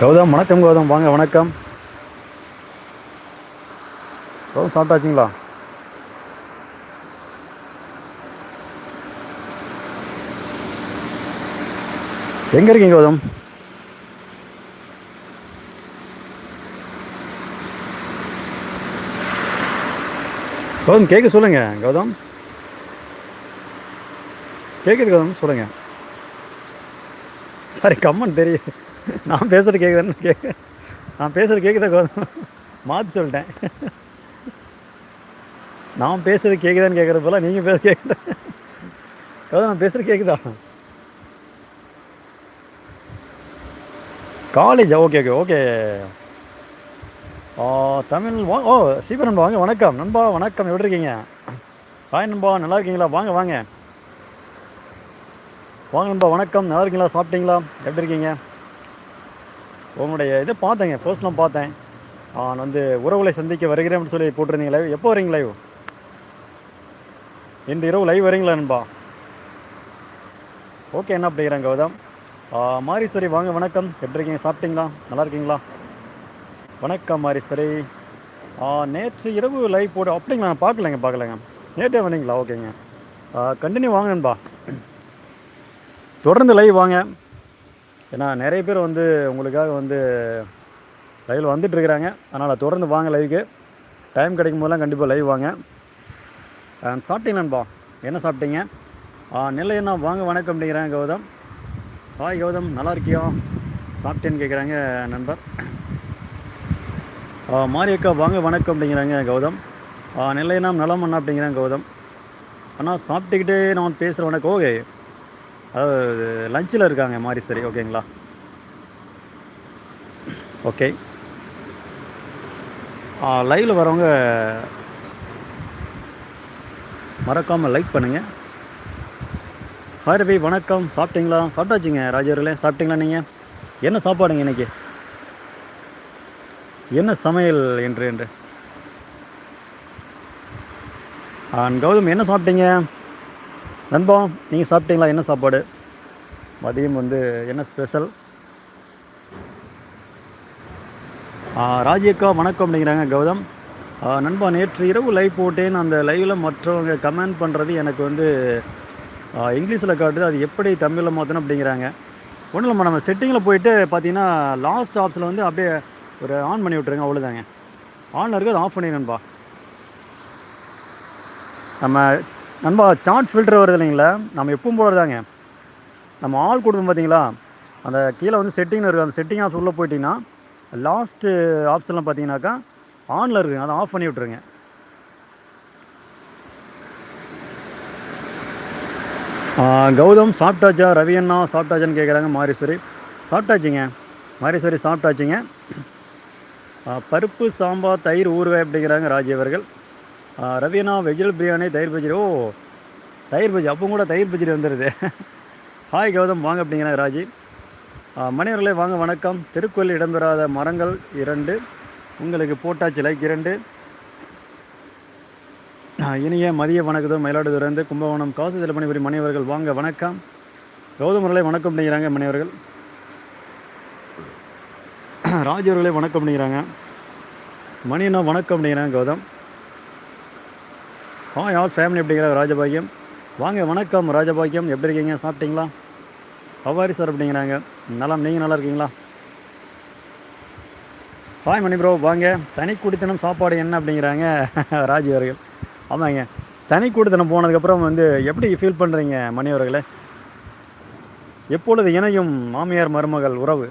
கௌதம் வணக்கம் கௌதம். வாங்க வணக்கம். கௌதம் சாப்பிட்டாச்சுங்களா? எங்கே இருக்கீங்க கௌதம்? கௌதம் கேட்க சொல்லுங்க கௌதம். கேட்குது கௌதம் சொல்லுங்க. சாரி கம்மன் தெரியும் நான் பேசுகிறது கேட்குதுன்னு கேட்க நான் பேசுகிறது கேட்குதா கோதம் மாற்றி சொல்லிட்டேன். நான் பேசுகிறது கேட்குதான்னு கேட்குறது போல நீங்கள் பேச கேட்குற கோதம் நான் பேசுகிறது கேட்குதா காலேஜா ஓகே ஓகே ஓகே தமிழ் வா ஓ சீபர் நண்பா வாங்க வணக்கம். நண்பா வணக்கம். எப்படி இருக்கீங்க? ஹாய் நண்பா. நல்லா இருக்கீங்களா? வாங்க வாங்க. வாங்க நண்பா வணக்கம். நல்லா இருக்கீங்களா? சாப்பிட்டீங்களா? எப்படி இருக்கீங்க? உங்களுடைய இது பார்த்தேங்க போஸ்ட்லாம் பார்த்தேன். நான் வந்து உறவுகளை சந்திக்க வருகிறேன் அப்படின்னு சொல்லி போட்டிருந்தீங்க லைவ் எப்போ வரீங்க லைவ் இன்று இரவு லைவ் வரீங்களா நண்பா? ஓகே என்ன அப்படிங்கிறேன் கௌதம்? மாரீஸ்வரி வாங்க வணக்கம். எப்படி இருக்கீங்க? சாப்பிட்டீங்களா? நல்லா இருக்கீங்களா? வணக்கம் மாரீஸ்வரி. நேற்று இரவு லைவ் போட்டு அப்படிங்களா? நான் பார்க்கலங்க பார்க்கலங்க. நேற்றே வந்தீங்களா? ஓகேங்க கண்டினியூ வாங்க நண்பா. தொடர்ந்து லைவ் வாங்க. ஏன்னா நிறைய பேர் வந்து உங்களுக்காக வந்து லைவில் வந்துட்டுருக்குறாங்க அதனால் தொடர்ந்து வாங்க லைவுக்கு டைம் கிடைக்கும் போதெல்லாம் கண்டிப்பாக லைவ் வாங்க. சாப்பிட்டீங்க சாப்பிட்டீங்களா நண்பா? என்ன சாப்பிட்டீங்க? ஆ, நெல்லையண்ணா வாங்க வணக்கம் அப்படிங்கிறாங்க கௌதம். ஹாய் கௌதம் நல்லா இருக்கியா? சாப்பிட்டேன்னு கேட்குறாங்க நண்பர். மாரியக்கா வாங்க வணக்கம் அப்படிங்கிறாங்க கௌதம். ஆ, நெல்லையண்ணா நலம் அண்ணா அப்படிங்கிறாங்க கௌதம். அண்ணா சாப்பிட்டுக்கிட்டே நான் பேசுகிறேன் வணக்கம். ஓகே. அதாவது லஞ்சில் இருக்காங்க மாரி சரி ஓகேங்களா? ஓகே. லைவில் வரவங்க மறக்காமல் லைக் பண்ணுங்கள் ஹாய் வணக்கம். சாப்பிட்டீங்களா? சாப்பிட்டாச்சுங்க ராஜவர்களே சாப்பிட்டீங்களா நீங்கள் என்ன சாப்பாடுங்க இன்னைக்கு? என்ன சமையல் என்று என்று. கௌதம் என்ன சாப்பிட்டீங்க? நண்பா நீங்கள் சாப்பிட்டீங்களா? என்ன சாப்பாடு? மதியம் வந்து என்ன ஸ்பெஷல் ராஜியக்கா வணக்கம் அப்படிங்கிறாங்க கௌதம். நண்பா நேற்று இரவு லைவ் போட்டேன். அந்த லைவில் மற்றவங்க கமெண்ட் பண்ணுறது எனக்கு வந்து இங்கிலீஷில் காட்டுது. அது எப்படி தமிழில் மாற்றணும் அப்படிங்கிறாங்க. ஒன்றும் இல்லைம்மா நம்ம செட்டிங்கில் போயிட்டு பார்த்தீங்கன்னா லாஸ்ட் ஆப்ஷனில் வந்து அப்படியே ஒரு ஆன் பண்ணி விட்ருங்க அவ்வளோதாங்க ஆனில் இருக்குது ஆஃப் பண்ணிடுங்கப்பா நம்ம நண்பா சாட் ஃபில்டர் வருது இல்லைங்களா? நம்ம எப்பவும் போடுறதாங்க நம்ம ஆள் கொடுப்போம் பார்த்தீங்களா அந்த கீழே வந்து செட்டிங் இருக்குது அந்த செட்டிங் ஆப்ஸ் உள்ளே போயிட்டிங்கன்னா லாஸ்ட்டு ஆப்ஷன்லாம் பார்த்தீங்கன்னாக்கா ஆனில் இருக்குங்க அதை ஆஃப் பண்ணி விட்ருங்க கௌதம் சாப்பிட்டாச்சா? ரவி அண்ணா சாப்பிட்டாச்சான்னு கேட்குறாங்க மாரீஸ்வரி. சாப்பிட்டாச்சுங்க. மாரீஸ்வரி சாப்பிட்டாச்சுங்க. பருப்பு சாம்பார் தயிர் ஊறுகாய் அப்படிங்கிறாங்க ராஜி அவர்கள். ஆ, ரவி அண்ணா வெஜிடபிள் பிரியாணி தயிர் பஜ்ஜி. ஓ தயிர் பஜ்ஜி. அப்போ கூட தயிர் பஜ்ஜி வந்துடுது ஹாய் கௌதம். வாங்க அப்படிங்கிறாங்க ராஜி. மணிவர்களே வாங்க வணக்கம். திருக்குறளில் இடம்பெறாத மரங்கள் இரண்டு. உங்களுக்கு போட்டாச்சு லைக் இரண்டு. இனிய மதிய வணக்கத்தும் மயிலாடுதுறைந்து கும்பகோணம் காசு செலப்பணிபுரி மணியவர்கள். வாங்க வணக்கம். கௌதம் அவர்களே வணக்கம் அப்படிங்கிறாங்க மணியவர்கள். ராஜ் அவர்களே வணக்கம் அப்படிங்கிறாங்க. மணியண்ணா வணக்கம் அப்படிங்கிறாங்க கௌதம். ஹாய் ஆல் ஃபேமிலி அப்படிங்கிறாங்க ராஜபாக்கியம். வாங்க வணக்கம். ராஜபாக்கியம் எப்படி இருக்கீங்க? சாப்பிட்டீங்களா? பவாரி சார் அப்படிங்கிறாங்க. நல்லா நீங்கள் நல்லா இருக்கீங்களா? ஹாய் மணி ப்ரோ வாங்க. தனி குடித்தனம் சாப்பாடு என்ன அப்படிங்கிறாங்க? ராஜி அவர்கள். ஆமாங்க. தனி குடித்தனம் போனதுக்கப்புறம் வந்து எப்படி ஃபீல் பண்ணுறீங்க மணி அவர்களே? எப்பொழுது இணையும் மாமியார் மருமகள் உறவு?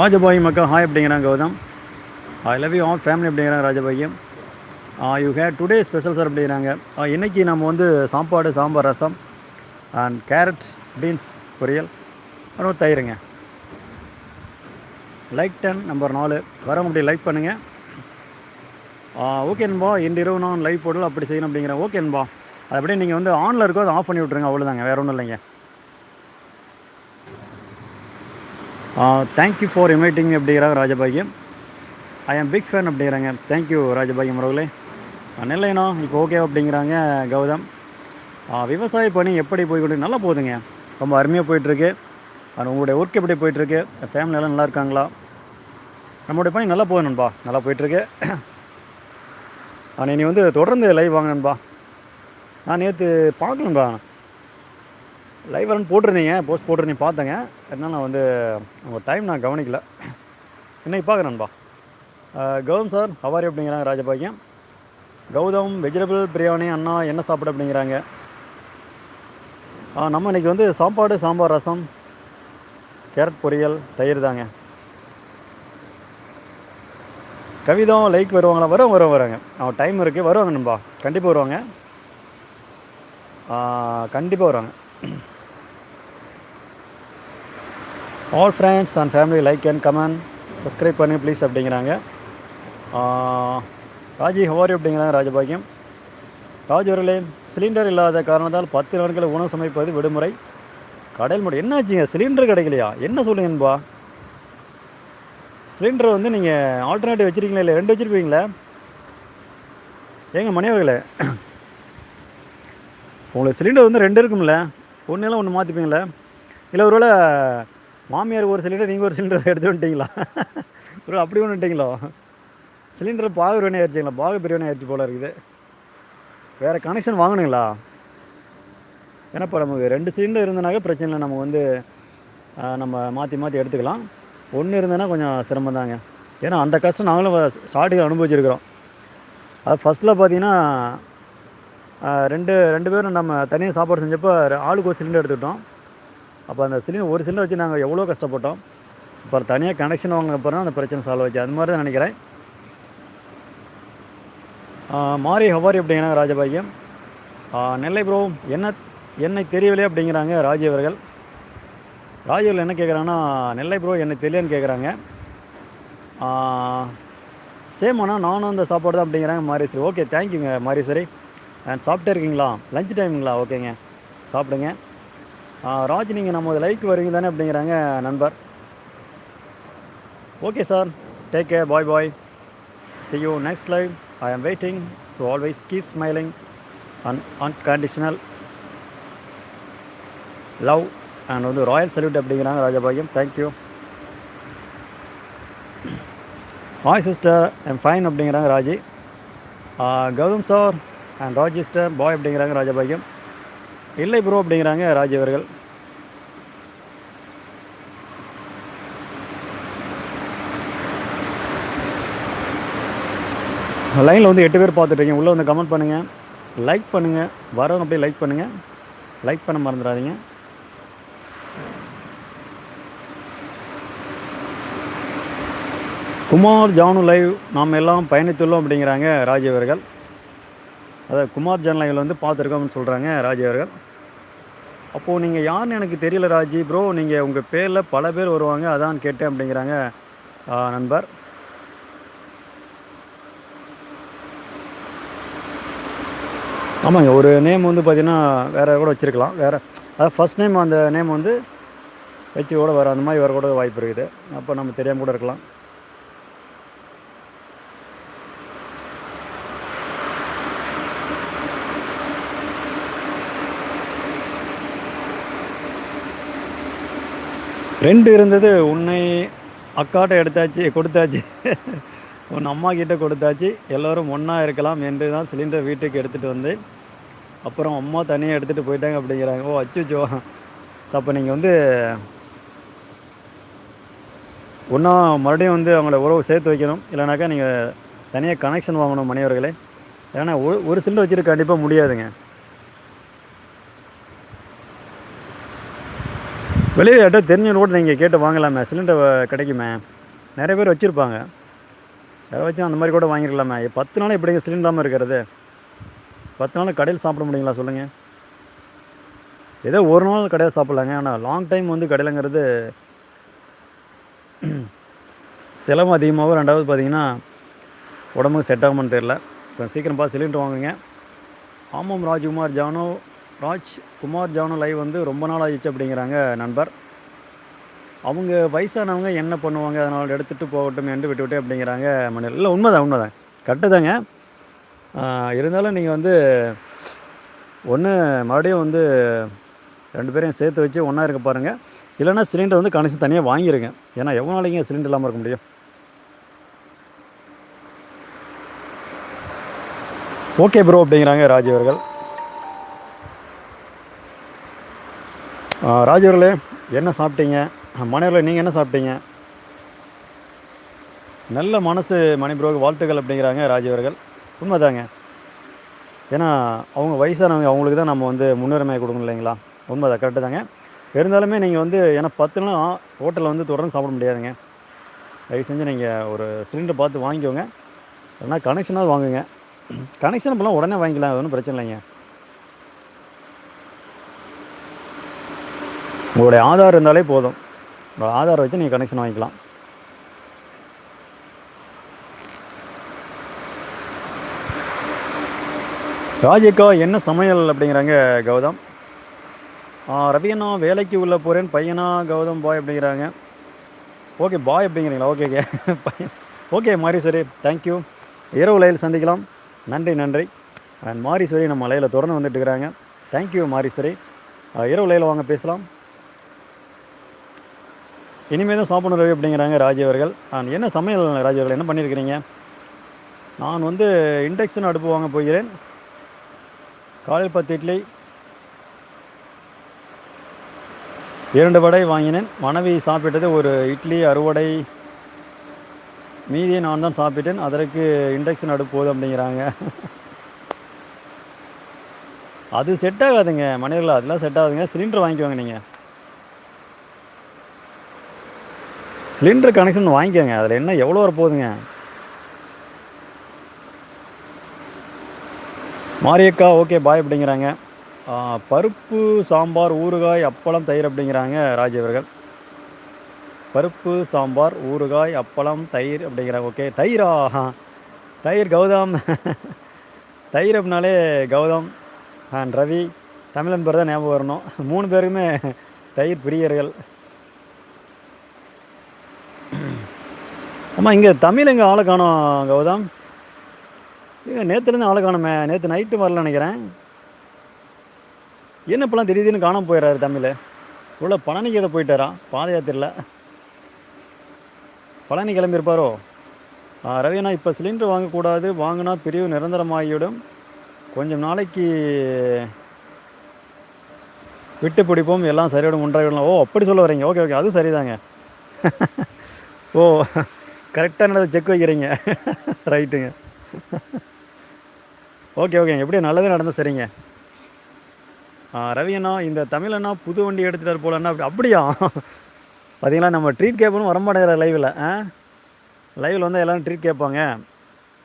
ராஜபாய் மக்கள் ஹாய் அப்படிங்கிறாங்க Gautham. I love you all family அப்படிங்கிறாங்க ராஜபாய்யம் you uh, hate today special sir அப்படிங்கிறாங்க uh, இன்றைக்கி நம்ம வந்து சாப்பாடு sambar rasam and carrot beans பொரியல். அப்புறம் தயிருங்க. லைக் டென் நம்பர் நாலு. வர முடியும் லைக் பண்ணுங்கள் ஓகே நண்பா இரவு நான் லைவ் போடல அப்படி செய்யணும் அப்படிங்கிறேன். ஓகே நண்பா. அது அப்படியே நீங்கள் வந்து ஆனில் இருக்கோ அதை ஆஃப் பண்ணி விட்ருங்க அவ்வளோதாங்க வேறு ஒன்றும் இல்லைங்க. Uh, தேங்க்யூ ஃபார் இன்வைட்டிங் அப்படிங்கிறாங்க Rajabakkiyam I am big fan அப்படிங்கிறாங்க தேங்க்யூ ராஜபாக்கியம் அவர்களே ஆ, இப்போ ஓகே அப்படிங்கிறாங்க கௌதம் விவசாய பணி எப்படி போய்கிட்டு நல்லா போகுதுங்க ரொம்ப அருமையாக போயிட்டுருக்கு அது உங்களுடைய ஒர்க் எப்படி போயிட்டுருக்கு ஃபேமிலியெல்லாம் நல்லா இருக்காங்களா நம்மளுடைய பணி நல்லா போகுது நண்பா நல்லா போயிட்டுருக்கு ஆனால் இனி வந்து தொடர்ந்து லைவ் வாங்க நண்பா நான் நேற்று பார்க்கலன்பா லைவ் வரன்னு போட்டிருந்தீங்க போஸ்ட் போட்டிருந்தீங்க பார்த்தேங்க அதனால் நான் வந்து உங்கள் டைம் நான் கவனிக்கல இன்னைக்கு பார்க்குறேன்பா கௌதம் சார் ஹவாரி அப்படிங்கிறாங்க ராஜபாக்கியம். கௌதம் வெஜிடபிள் பிரியாணி அண்ணா என்ன சாப்பிட அப்படிங்கிறாங்க. நம்ம இன்னைக்கு வந்து சாப்பாடு சாம்பார் ரசம் கேரட் பொரியல் தயிர் தாங்க. கவிதம் லைக் வருவாங்களா? வரும் வரும் வராங்க அவன் டைம் இருக்குது வருவாங்க நண்பா. கண்டிப்பாக வருவாங்க. கண்டிப்பாக வருவாங்க. All friends and family like and comment subscribe பண்ணி ப்ளீஸ் அப்படிங்கிறாங்க. ராஜி ஹவாரி அப்படிங்கிறாங்க ராஜபாக்கியம். ராஜ் அவர்களே சிலிண்டர் இல்லாத காரணத்தால் பத்து நாட்கள் உணவு சமைப்பது விடுமுறை. கடையில் மட்டும் என்னாச்சுங்க? சிலிண்டர் கிடைக்கலையா? என்ன சொல்லுங்கன்பா சிலிண்டர் வந்து நீங்கள் ஆல்டர்னேட்டிவ் வச்சுருக்கீங்களா இல்லை ரெண்டு வச்சுருப்பீங்களா? ஏங்க மணியவர்களே உங்களுக்கு சிலிண்டர் வந்து ரெண்டு இருக்கும்ல. ஒன்றுலாம் ஒன்று மாற்றிப்பீங்களே இல்லை ஒருவேளை மாமியார் ஒரு சிலிண்டர் நீங்கள் ஒரு சிலிண்டர் எடுத்து வந்துட்டீங்களா? ஒரு அப்படி ஒன்று வந்துட்டீங்களோ? சிலிண்டர் பாகு பிரியாணி ஆயிடுச்சுங்களா பாகு பிரியாணி ஆயிடுச்சு போல இருக்குது. வேறு கனெக்ஷன் வாங்கணுங்களா? ஏன்னா இப்போ நமக்கு ரெண்டு சிலிண்டர் இருந்தனாக்க பிரச்சனை இல்லை. நம்ம வந்து நம்ம மாற்றி மாற்றி எடுத்துக்கலாம். ஒன்று இருந்ததுன்னா கொஞ்சம் சிரமம் தாங்க. ஏன்னா அந்த கஷ்டம் நாங்களும் ஸ்டார்டிங்கில் அனுபவிச்சிருக்கிறோம். அது ஃபஸ்ட்டில் பார்த்தீங்கன்னா ரெண்டு ரெண்டு பேரும் நம்ம தனியாக சாப்பாடு செஞ்சப்போ ஆளுக்கு ஒரு சிலிண்டர் எடுத்துக்கிட்டோம். அப்போ அந்த சிலிண்டர் ஒரு சிலிண்டர் வச்சு நாங்கள் எவ்வளோ கஷ்டப்பட்டோம். அப்புறம் தனியாக கனெக்ஷன் வாங்கின அப்புறம் தான் அந்த பிரச்சனை சால்வ் ஆச்சு. அது மாதிரி தான் நினைக்கிறேன். மாறி மாரி ஹவாரி அப்படிங்கிறாங்க ராஜபாக்கியம். நெல்லை ப்ரோ என்ன என்னை தெரியவில்லை அப்படிங்கிறாங்க ராஜி அவர்கள். ராஜி அவர்கள் என்ன கேட்குறாங்கன்னா நெல்லை ப்ரோ என்னை தெரியலன்னு கேட்குறாங்க. சேம் ஆனால் நானும் அந்த சாப்பாடு தான் அப்படிங்கிறாங்க மாரீஸ்வரி. ஓகே தேங்க்யூங்க மாரீஸ்வரி. அண்ட் சாப்பிட்டே இருக்கீங்களா? லஞ்ச் டைமுங்களா ஓகேங்க சாப்பிடுங்க. ராஜ் நீங்கள் நம்ம லைக் வருவீங்க தானே அப்படிங்கிறாங்க நண்பர். Okay sir take care bye bye see you next live I am waiting so always keep smiling un unconditional love and வந்து ராயல் சல்யூட் அப்படிங்கிறாங்க Rajabakkiyam thank you hi sister I'm fine அப்படிங்கிறாங்க Raji. Uh, Gautham sir and Raj sister bye அப்படிங்கிறாங்க ராஜபாகியம் இல்லை bro அப்படிங்கிறாங்க ராஜி அவர்கள். லைனில் வந்து எட்டு பேர் பார்த்துட்ருக்கீங்க உள்ளே வந்து கமெண்ட் பண்ணுங்கள் லைக் பண்ணுங்கள் வரவங்க அப்படியே லைக் பண்ணுங்கள் லைக் பண்ண மறந்துடாதீங்க. குமார் ஜானு லைவ் நாம் எல்லாம் பயணித்துள்ளோம் அப்படிங்கிறாங்க ராஜி அவர்கள். அதாவது குமார் ஜான் லைவில் வந்து பார்த்துருக்கோம்னு சொல்கிறாங்க ராஜி அவர்கள். அப்போது நீங்கள் யாருன்னு எனக்கு தெரியல ராஜி ப்ரோ நீங்கள் உங்கள் பேரில் பல பேர் வருவாங்க. அதான் கேட்டேன் அப்படிங்கிறாங்க நண்பர். ஆமாங்க ஒரு நேம் வந்து பார்த்தீங்கன்னா வேறு கூட வச்சுருக்கலாம். வேறு அதாவது ஃபஸ்ட் நேம் அந்த நேம் வந்து வச்சு கூட வர அந்த மாதிரி வர கூட வாய்ப்பு இருக்குது. அப்போ நம்ம தெரியாமல் கூட இருக்கலாம். ரெண்டு இருந்தது. உன்னை அக்காட்ட எடுத்தாச்சு கொடுத்தாச்சு. உன் அம்மா கிட்ட கொடுத்தாச்சு. எல்லோரும் ஒன்றா இருக்கலாம் என்று தான் சிலிண்டர் வீட்டுக்கு எடுத்துகிட்டு வந்து அப்புறம் அம்மா தனியாக எடுத்துகிட்டு போயிட்டாங்க அப்படிங்கிறாங்க. ஓ அச்சுச்சோ. அப்போ நீங்கள் வந்து ஒன்றா மறுபடியும் வந்து அவங்கள உறவு சேர்த்து வைக்கணும். இல்லைனாக்கா நீங்கள் தனியாக கனெக்ஷன் வாங்கணும் மனைவர்களே. ஏன்னா ஒரு ஒரு சிலிண்டர் வச்சுட்டு கண்டிப்பாக முடியாதுங்க. வெளியே யார்ட்டோ தெரிஞ்சவங்க கூட நீங்கள் கேட்டு வாங்கலாமே. சிலிண்டர் கிடைக்குமே. நிறைய பேர் வச்சுருப்பாங்க. யாரை வச்சு அந்த மாதிரி கூட வாங்கிடலாமே பத்து நாள் எப்படிங்க சிலிண்டராமல் இருக்கிறது. பத்து நாள் கடையில் சாப்பிட முடியுங்களா சொல்லுங்கள் ஏதோ ஒரு நாள் கடையில் சாப்பிட்லாங்க. ஆனால் லாங் டைம் வந்து கடையிலங்கிறது செலவு அதிகமாகவும் ரெண்டாவது பார்த்தீங்கன்னா உடம்புக்கு செட் ஆகுமான்னு தெரில கொஞ்சம் சீக்கிரம் பார்த்து சிலிண்டர் வாங்குங்க. ஆமாம் ராஜ்குமார் ஜானோ ராஜ் குமார் ஜானோ லைவ் வந்து ரொம்ப நாள் ஆயிடுச்சு அப்படிங்கிறாங்க நண்பர். அவங்க வயசானவங்க என்ன பண்ணுவாங்க? அதனால் எடுத்துகிட்டு போகட்டும் என்று விட்டு விட்டு அப்படிங்கிறாங்க மணி இல்லை உண்மைதான் உண்மைதான். கரெக்டு தாங்க இருந்தாலும் நீங்கள் வந்து ஒன்று மறுபடியும் வந்து ரெண்டு பேரையும் சேர்த்து வச்சு ஒன்றா இருக்க பாருங்கள் இல்லைன்னா சிலிண்டர் வந்து கனெக்ஷன் தனியாக வாங்கிருங்க. ஏன்னா எவ்வளோ நாளைக்கு சிலிண்டர் இல்லாமல் இருக்க முடியும்? ஓகே ப்ரோ அப்படிங்கிறாங்க ராஜ் அவர்கள். ஆ, அவர்களே என்ன சாப்பிட்டீங்க? மனைவர்களே நீங்கள் என்ன சாப்பிட்டீங்க? நல்ல மனசு மணி ப்ரோக்கு வாழ்த்துக்கள் அப்படிங்கிறாங்க ராஜி அவர்கள். உண்மைதாங்க. ஏன்னா அவங்க வயசானவங்க அவங்களுக்கு தான் நம்ம வந்து முன்னுரிமை கொடுக்கணும் இல்லைங்களா? உண்மைதான் கரெக்டு தாங்க இருந்தாலுமே நீங்கள் வந்து ஏன்னா பத்து நாள் ஹோட்டலில் வந்து தொடர்ந்து சாப்பிட முடியாதுங்க. தயவு செஞ்சு நீங்கள் ஒரு சிலிண்டர் பார்த்து வாங்கிக்கோங்க. இல்லைனா கனெக்ஷனாக வாங்குங்க. கனெக்ஷன் இப்போலாம் உடனே வாங்கிக்கலாம் அது ஒன்றும் பிரச்சனை இல்லைங்க. உங்களுடைய ஆதார் இருந்தாலே போதும். உங்களோட ஆதார் வச்சு நீங்கள் கனெக்ஷன் வாங்கிக்கலாம். ராஜிக்கா என்ன சமையல் அப்படிங்கிறாங்க கௌதம்? ரவியண்ணா ரவி வேலைக்கு உள்ள போகிறேன் பையனா கௌதம் பாய் அப்படிங்கிறாங்க. ஓகே பாய் அப்படிங்கிறீங்களா? ஓகே ஓகே பையன். ஓகே மாரீஸ்வரி தேங்க்யூ இரவு லையில் சந்திக்கலாம். நன்றி நன்றி. அண்ட் மாரீஸ்வரி நம்ம லையில் தொடர்ந்து வந்துட்டு இருக்கிறாங்க. தேங்க்யூ மாரீஸ்வரி இரவு லையில் வாங்க பேசலாம். இனிமேல் தான் சாப்பிடணும் ரவி அப்படிங்கிறாங்க ராஜி அவர்கள். அண்ட் என்ன சமையல் ராஜி அவர்கள்? என்ன பண்ணியிருக்கிறீங்க? நான் வந்து இண்டக்ஷன் அடுப்பு வாங்க போகிறேன். காலையில் பத்து இட்லி. இரண்டு வடை வாங்கினேன். மனைவி சாப்பிட்டது ஒரு இட்லி அறுவடை. மீதியை நான் தான் சாப்பிட்டேன். அதற்கு இண்டக்ஷன் அடுப்பு போதும் அப்படிங்கிறாங்க. அது செட் ஆகாதுங்க. மனிதர்கள் அதெல்லாம் செட் ஆகுதுங்க. சிலிண்டர் வாங்கிக்கோங்க நீங்கள் சிலிண்டர் கனெக்ஷன் வாங்கிக்கோங்க. அதில் என்ன எவ்வளோ வர போகுதுங்க மாரியக்கா ஓகே பாய் அப்படிங்கிறாங்க. பருப்பு சாம்பார் ஊறுகாய் அப்பளம் தயிர் அப்படிங்கிறாங்க ராஜவர்கள் பருப்பு சாம்பார் ஊறுகாய் அப்பளம் தயிர் அப்படிங்கிறாங்க ஓகே. தயிரா? தயிர் கௌதம். தயிர் அப்படின்னாலே கௌதம் அண்ட் ரவி. தமிழன் பேர் தான் ஞாபகம் வரணும். மூணு பேருக்குமே தயிர் பிரியர்கள். ஆமாம் இங்கே தமிழ் எங்கே ஆளை காணோம் கௌதம். ஏங்க நேற்றுலேருந்து ஆளை காணுமே. நேற்று நைட்டு வரல நினைக்கிறேன். என்ன இப்போலாம் திடீர்னு காணாம போயிடுறாரு தமிழ். இவ்வளோ பழனிக்கு எதை போயிட்டாரா? பாத யாத்திரில பழனி கிளம்பியிருப்பாரோ ரவினா இப்போ சிலிண்டர் வாங்கக்கூடாது. வாங்கினா பிரிவு நிரந்தரமாகிவிடும். கொஞ்சம் நாளைக்கு விட்டு பிடிப்போம். எல்லாம் சரியோடும் ஒன்றாகிடலாம் ஓ அப்படி சொல்ல வரீங்க. Okay okay. அதுவும் சரிதாங்க. ஓ கரெக்டாக நடந்து செக் வைக்கிறீங்க. ரைட்டுங்க ஓகே ஓகேங்க எப்படியும் நல்லது நடந்து சரிங்க. ரவி அண்ணா இந்த தமிழ் அண்ணா புது வண்டி எடுத்துகிட்டு போல அப்படி அப்படியா? பார்த்தீங்களா நம்ம ட்ரீட் கேட்பணும் வரமாட்டேங்கிற லைவில் ஆ? லைவில் வந்து எல்லோரும் ட்ரீட் கேட்பாங்க.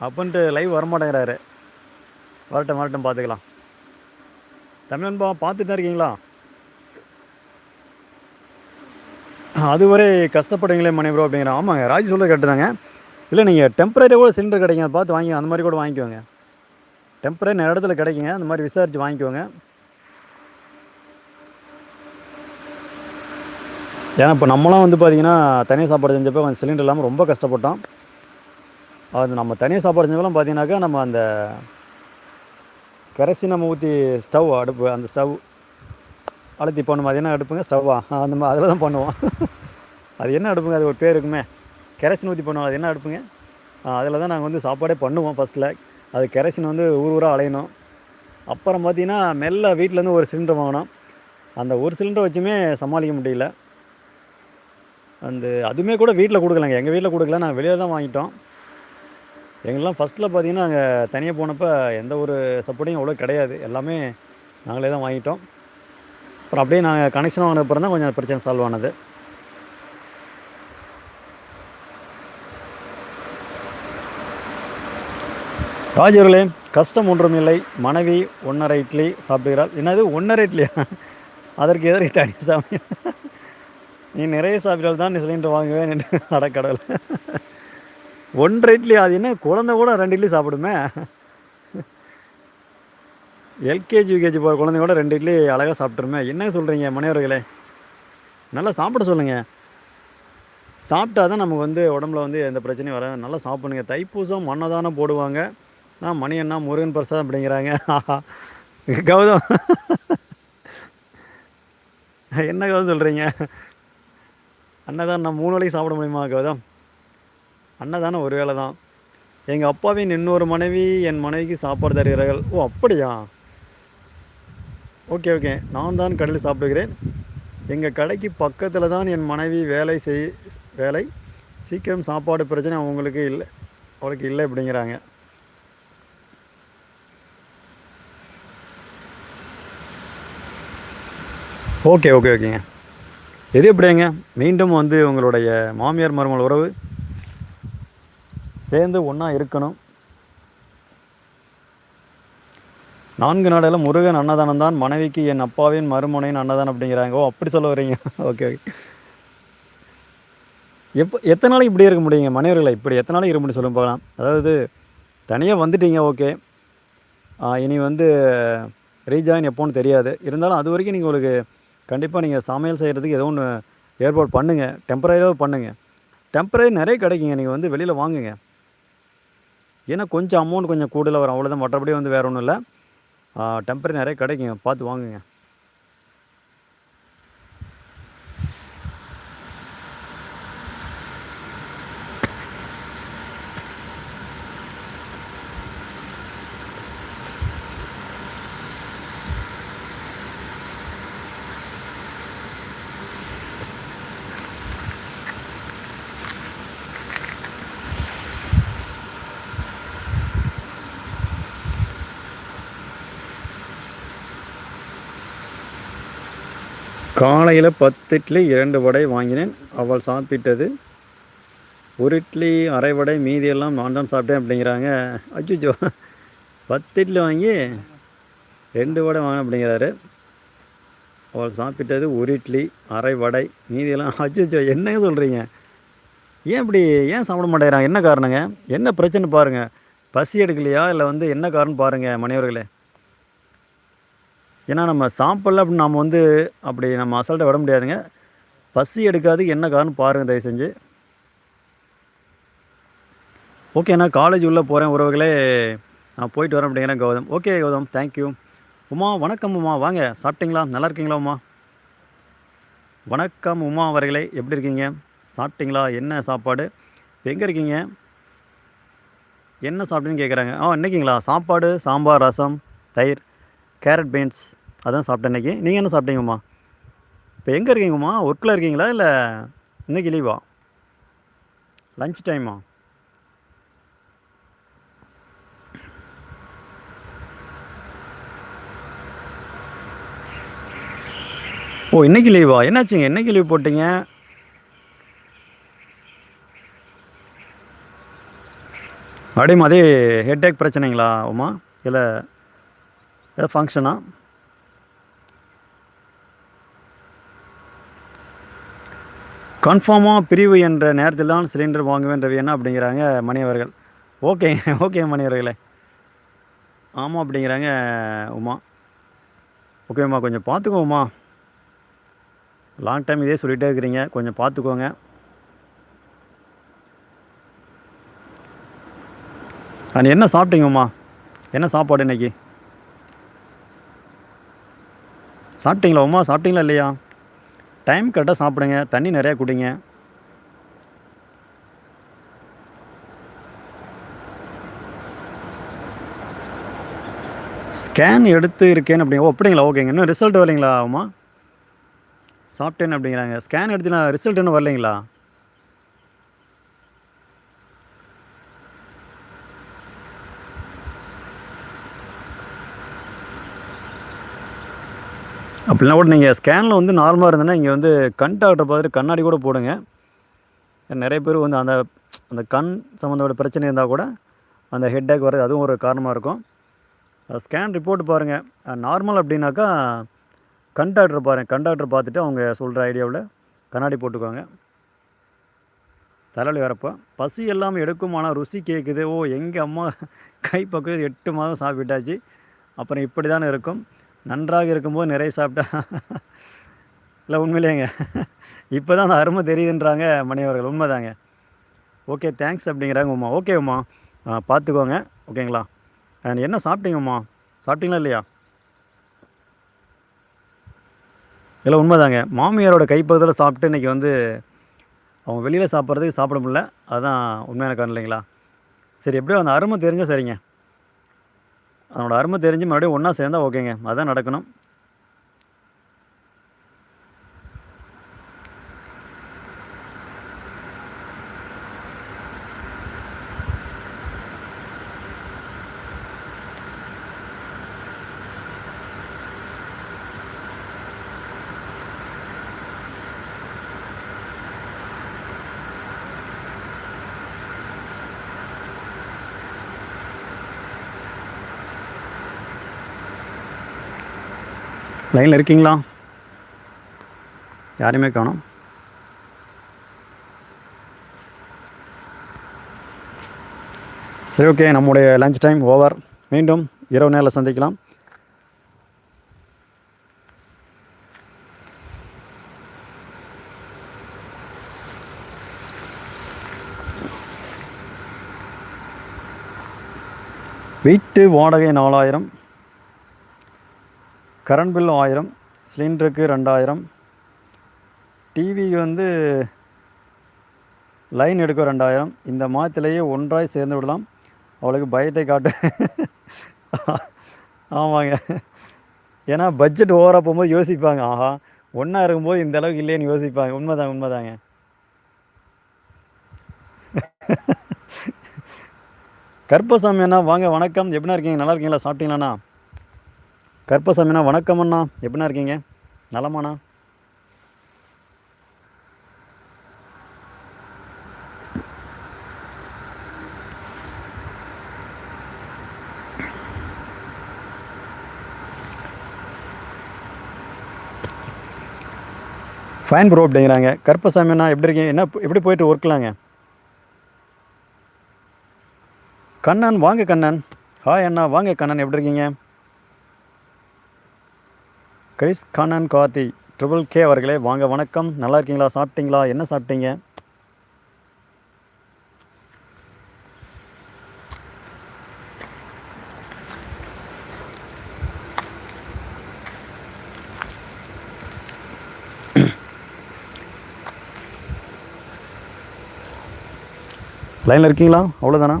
அப்படின்ட்டு லைவ் வரமாட்டேங்கிறாரு. வரட்டும் வரட்டும் பார்த்துக்கலாம் தமிழன்பா பார்த்துட்டு தான் இருக்கீங்களா? அதுவரை கஷ்டப்படுவீங்களே மணி ப்ரோ அப்படிங்கிற ஆமாங்க ராஜ் சொல்கிறது கரெக்டு தாங்க. இல்லை நீங்கள் டெம்பரரி கூட சிலிண்டர் கிடைக்கும். அதை பார்த்து வாங்கி அந்த மாதிரி கூட வாங்கிக்கோங்க. டெம்பரரி நிறைய இடத்துல கிடைக்குங்க. அந்த மாதிரி விசாரித்து வாங்கிக்கோங்க. ஏன்னா இப்போ நம்மளாம் வந்து பார்த்திங்கன்னா தனியாக சாப்பாடு செஞ்சப்போ கொஞ்சம் சிலிண்டர் இல்லாமல் ரொம்ப கஷ்டப்பட்டோம். அது நம்ம தனியாக சாப்பாடு செஞ்சப்பெல்லாம் பார்த்தீங்கன்னாக்கா நம்ம அந்த கரைசி நம்ம ஊற்றி ஸ்டவ் அடுப்பு அந்த ஸ்டவ் அழுத்தி பண்ணுவோம் அது என்ன அடுப்புங்க? ஸ்டவ்வா அந்த மாதிரி அதில் தான் பண்ணுவோம். அது என்ன அடுப்புங்க? அது ஒரு பேர் இருக்குமே. கெரசின் ஊற்றி பண்ணுவோம் அது என்ன அடுப்புங்க? அதில் தான் நாங்கள் வந்து சாப்பாடே பண்ணுவோம் ஃபஸ்ட்டில் அது கெரசின் வந்து ஊர் ஊராக அலையணும். அப்புறம் பார்த்தீங்கன்னா மெல்ல வீட்டிலேருந்து ஒரு சிலிண்டர் வாங்கினோம் அந்த ஒரு சிலிண்டர் வச்சுமே சமாளிக்க முடியல. அந்த அதுவுமே கூட வீட்டில் கொடுக்கலங்க. எங்கள் வீட்டில் கொடுக்கல நாங்கள் வெளியில் தான் வாங்கிட்டோம். எங்கெல்லாம் ஃபஸ்ட்டில் பார்த்திங்கன்னா நாங்கள் தனியாக போனப்போ எந்த ஒரு சப்போர்ட்டையும் அவ்வளோ கிடையாது. எல்லாமே நாங்களே தான் வாங்கிட்டோம். அப்புறம் அப்படியே நாங்கள் கனெக்ஷன் வாங்கின அப்புறம் தான் கொஞ்சம் பிரச்சனை சால்வ் ஆனது. ராஜ் கஷ்டம் ஒன்றும் இல்லை. மனைவி ஒன்றரை இட்லி சாப்பிடுகிறாள். என்னது ஒன்றரை இட்லியா? அதற்கு எதிரே தனி சாமி. நீ நிறைய சாப்பிட்டால் தான் நீ சிலிண்டர் வாங்குவேன் என்று நடக்கடவுள் ஒன்றரை இட்லி அது என்ன குழந்தை கூட ரெண்டு இட்லி சாப்பிடுமே? எல்கேஜி யூகேஜி போகிற குழந்தை கூட ரெண்டு இட்லி அழகாக சாப்பிட்ருமே என்ன சொல்கிறீங்க மனைவர்களே? நல்லா சாப்பிட சொல்லுங்கள் சாப்பிட்டா தான் நமக்கு வந்து உடம்புல வந்து எந்த பிரச்சனையும் வராது. நல்லா சாப்பிடுங்க தைப்பூசம் மன்னதானம் போடுவாங்க. நான் மணி அண்ணா முருகன் பிரசாதம் அப்படிங்கிறாங்க. கௌதம். என்ன கௌதம் சொல்கிறீங்க அண்ணதான் நான் மூணு வேளைக்கு சாப்பிட முடியுமா கௌதம்? அன்னதானம் ஒரு வேலை தான். எங்கள் அப்பாவின் இன்னொரு மனைவி என் மனைவிக்கு சாப்பாடு தருகிறார்கள். ஓ அப்படியா? Okay okay. நான் தான் கடையில் சாப்பிடுகிறேன். எங்கள் கடைக்கு பக்கத்தில் தான் என் மனைவி வேலை செய் வேலை. சீக்கிரம் சாப்பாடு பிரச்சனை அவங்களுக்கு இல்லை அவளுக்கு இல்லை அப்படிங்கிறாங்க. ஓகே ஓகே ஓகேங்க. எது எப்படிங்க? மீண்டும் வந்து உங்களுடைய மாமியார் மருமகள் உறவு சேர்ந்து ஒன்றா இருக்கணும். நான்கு நாடெல்லாம் முருகன் அன்னதானம் தான். மனைவிக்கு என் அப்பாவின் மருமனையின் அன்னதானம் அப்படிங்கிறாங்க. ஓ அப்படி சொல்ல வரீங்க ஓகே ஓகே. எப்போ எத்தனை நாளைக்கு இப்படி இருக்க முடியுங்க? மனைவர்களை இப்படி எத்தனை நாளைக்கு இருக்க முடியும் சொல்லுங்க பார்க்கலாம். அதாவது தனியாக வந்துட்டீங்க ஓகே. இனி வந்து ரீஜாயின் எப்போன்னு தெரியாது. இருந்தாலும் அது வரைக்கும் நீங்கள் உங்களுக்கு கண்டிப்பாக நீங்கள் சமையல் செய்கிறதுக்கு ஏதோ ஒன்று ஏற்பாடு பண்ணுங்கள் டெம்பரரியாக பண்ணுங்கள் டெம்பரரி நிறைய கிடைக்குங்க. நீங்கள் வந்து வெளியில் வாங்குங்க. ஏன்னா கொஞ்சம் அமௌண்ட் கொஞ்சம் கூடுதலாக வரும். அவ்வளோதான் மற்றபடி வந்து வேறு ஒன்றும் இல்லை. டெம்பரரி நிறைய கிடைக்குங்க. பார்த்து வாங்குங்க. காலையில் பத்து இட்லி இரண்டு வடை வாங்கினேன். அவள் சாப்பிட்டது. ஒரு இட்லி அரை வடை மீதியெல்லாம் நான் தான் சாப்பிட்டேன் அப்படிங்கிறாங்க. அச்சுச்சோ. பத்து இட்லி வாங்கி ரெண்டு வடை வாங்க அப்படிங்கிறாரு. அவள் சாப்பிட்டது ஒரு இட்லி அரை வடை மீதியெல்லாம் அச்சுச்சோ என்னங்க சொல்கிறீங்க ஏன் இப்படி ஏன் சாப்பிட மாட்டேங்கிறாங்க? என்ன காரணங்க? என்ன பிரச்சனை பாருங்கள் பசி எடுக்கலையா? இல்லை வந்து என்ன காரணம் பாருங்கள் மனைவர்களே. ஏன்னா நம்ம சாப்பிடல அப்படின்னு நாம் வந்து அப்படி நம்ம அசால்ட்டாக விட முடியாதுங்க. பசி எடுக்காது என்ன காரணம் பாருங்கள் தயவு செஞ்சு ஓகே நான் காலேஜ் உள்ளே போகிறேன் உறவுகளே. நான் போயிட்டு வரேன் அப்படிங்கிறேன் Gautham. Okay Gautham thank you Uma வணக்கம் உமா. வாங்க சாப்பிட்டீங்களா? நல்லா இருக்கீங்களா உமா? வணக்கம் உமா அவர்களே எப்படி இருக்கீங்க? சாப்பிட்டீங்களா? என்ன சாப்பாடு? எங்கே இருக்கீங்க? என்ன சாப்பிட்டீங்கன்னு கேட்குறாங்க ஆ இன்னைக்கிங்களா? சாப்பாடு சாம்பார் ரசம் தயிர் கேரட் பீன்ஸ். அதான் சாப்பிட்டேன் இன்றைக்கி நீங்கள் என்ன சாப்பிட்டீங்கம்மா? இப்போ எங்கே இருக்கீங்கம்மா? ஒர்க்கில் இருக்கீங்களா? இல்லை இன்றைக்கி லீவா லஞ்ச் டைமா ஓ இன்றைக்கி லீவா என்னாச்சுங்க? என்னைக்கு லீவ் போட்டீங்க? அப்படியும் அதே ஹெட்டேக் பிரச்சனைங்களா உமா? இல்லை ஏதோ ஃபங்க்ஷனா கன்ஃபார்மாக பிரிவு என்ற நேரத்தில் தான் சிலிண்டர் வாங்குவேன் ரவி. என்ன அப்படிங்கிறாங்க மணியவர்கள் ஓகே ஓகே மணியவர்களே ஆமாம் அப்படிங்கிறாங்க உமா. ஓகேம்மா கொஞ்சம் பார்த்துக்கோமா லாங் டைம் இதே சொல்லிகிட்டே இருக்கிறீங்க. கொஞ்சம் பார்த்துக்கோங்க. அண்ட் என்ன சாப்பிட்டீங்கம்மா என்ன சாப்பாடு இன்றைக்கி சாப்பிட்டீங்களா உமா? சாப்பிட்டீங்களா இல்லையா? டைம் கரெக்டாக சாப்பிடுங்க. தண்ணி நிறையா குடிங்க. ஸ்கேன் எடுத்து இருக்கேன் அப்படிங்க. ஓ அப்படிங்களா? ஓகேங்க இன்னும் ரிசல்ட் வரலைங்களா ஆகுமா சாப்பிட்டேன் அப்படிங்கிறாங்க. ஸ்கேன் எடுத்து நான் ரிசல்ட் இன்னும் வரலைங்களா? அப்படின்னா கூட நீங்கள் ஸ்கேனில் வந்து நார்மலாக இருந்ததுன்னா இங்கே வந்து கண் டாக்டர் பார்த்துட்டு கண்ணாடி கூட போடுங்க. நிறைய பேர் வந்து அந்த அந்த கண் சம்மந்தப்பட்ட பிரச்சனை இருந்தால் கூட அந்த ஹெட்டேக் வர்றது அதுவும் ஒரு காரணமாக இருக்கும். ஸ்கேன் ரிப்போர்ட் பாருங்கள் நார்மல் அப்படின்னாக்கா கண் டாக்டர் பாருங்கள் கண் டாக்டர் பார்த்துட்டு அவங்க சொல்கிற ஐடியாவில் கண்ணாடி போட்டுக்கோங்க. தலைவலி வரப்போ பசி எல்லாம் எடுக்கும் ஆனால் ருசி கேட்குது ஓ எங்கள் அம்மா கை பக்கம் எட்டு மாதம் சாப்பிட்டாச்சு. அப்புறம் இப்படி தானே இருக்கும். நன்றாக இருக்கும்போது நிறைய சாப்பிட்டா. இல்லை உண்மையிலேங்க. இப்போ தான் அந்த அருமை தெரியுதுன்றாங்க மனைவர்கள். உண்மைதாங்க. ஓகே தேங்க்ஸ் அப்படிங்கிறாங்க உமா. ஓகே உமா. பார்த்துக்கோங்க ஓகேங்களா என்ன சாப்பிட்டீங்க உமா? சாப்பிட்டீங்களா இல்லையா? இல்லை உண்மைதாங்க. மாமியாரோட கைப்பகுதியில் சாப்பிட்டு இன்றைக்கி வந்து அவங்க வெளியில் சாப்பிட்றதுக்கு சாப்பிட முடியல. அதுதான் உண்மையான காரணம் இல்லைங்களா? சரி எப்படியோ அந்த அருமை தெரிஞ்சால் சரிங்க. அதனோட அருமை தெரிஞ்சு மறுபடியும் ஒன்றா சேர்ந்தா ஓகேங்க. அதுதான் நடக்கணும். லைனில் இருக்கீங்களா? யாரையுமே காணோம். சரி ஓகே நம்முடைய லஞ்ச் டைம் ஓவர் மீண்டும் இரவு நேரில் சந்திக்கலாம். வீட்டு வாடகை நாலாயிரம். கரண்ட் பில் ஆயிரம் சிலிண்டருக்கு ரெண்டாயிரம். டிவி வந்து லைன் எடுக்க ரெண்டாயிரம். இந்த மாதத்திலேயே ஒன்றாய் சேர்ந்து விடலாம். அவளுக்கு பயத்தை காட்டு. ஆமாங்க. ஏன்னா பட்ஜெட் ஓவராக போகும்போது யோசிப்பாங்க. ஆஹா ஒன்றா இருக்கும்போது இந்த அளவுக்கு இல்லைன்னு யோசிப்பாங்க. உண்மைதாங்க உண்மைதாங்க. கருப்பசாமி அண்ணா வாங்க வணக்கம். எப்படின்னா இருக்கீங்க? நல்லா இருக்கீங்களா? சாப்பிட்டீங்களாண்ணா? கற்பசாமிண்ணா வணக்கம் அண்ணா. எப்படிண்ணா இருக்கீங்க? நலமாண்ணா. ஃபைன் ப்ரோ அப்படிங்கிறாங்க. கற்பசாமி அண்ணா எப்படி இருக்கீங்க? என்ன எப்படி போயிட்டு ஒர்க்கலாங்க கண்ணன் வாங்க கண்ணன். ஹாய் அண்ணா வாங்க கண்ணன் எப்படி இருக்கீங்க? Chris Kannan Karthi triple K அவர்களே வாங்க வணக்கம். நல்லா இருக்கீங்களா? சாப்பிட்டீங்களா? என்ன சாப்பிட்டீங்க? லைனில் இருக்கீங்களா? அவ்வளோதானா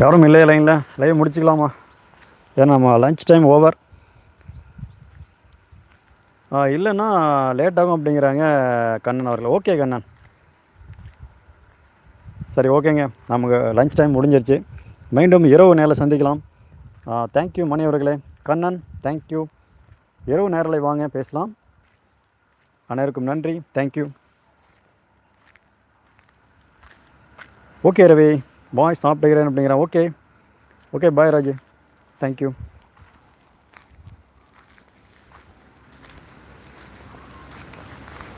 யாரும் இல்லையா லைனில் லைவ் முடிச்சுக்கலாமா? ஏன்னா நம்ம லஞ்ச் டைம் ஓவர் இல்லைன்னா லேட் ஆகும் அப்படிங்கிறாங்க கண்ணன் அவர்கள். ஓகே கண்ணன். சரி ஓகேங்க நமக்கு லஞ்ச் டைம் முடிஞ்சிருச்சு. மீண்டும் இரவு நேரில் சந்திக்கலாம். தேங்க்யூ மணி அவர்களே. கண்ணன் தேங்க்யூ இரவு நேரில் வாங்க பேசலாம். அனைவருக்கும் நன்றி. Thank you okay Ravi. பாய் சாப்பிட்டுக்கிறேன் அப்படிங்கிறேன். Okay okay bye Raju. Thank you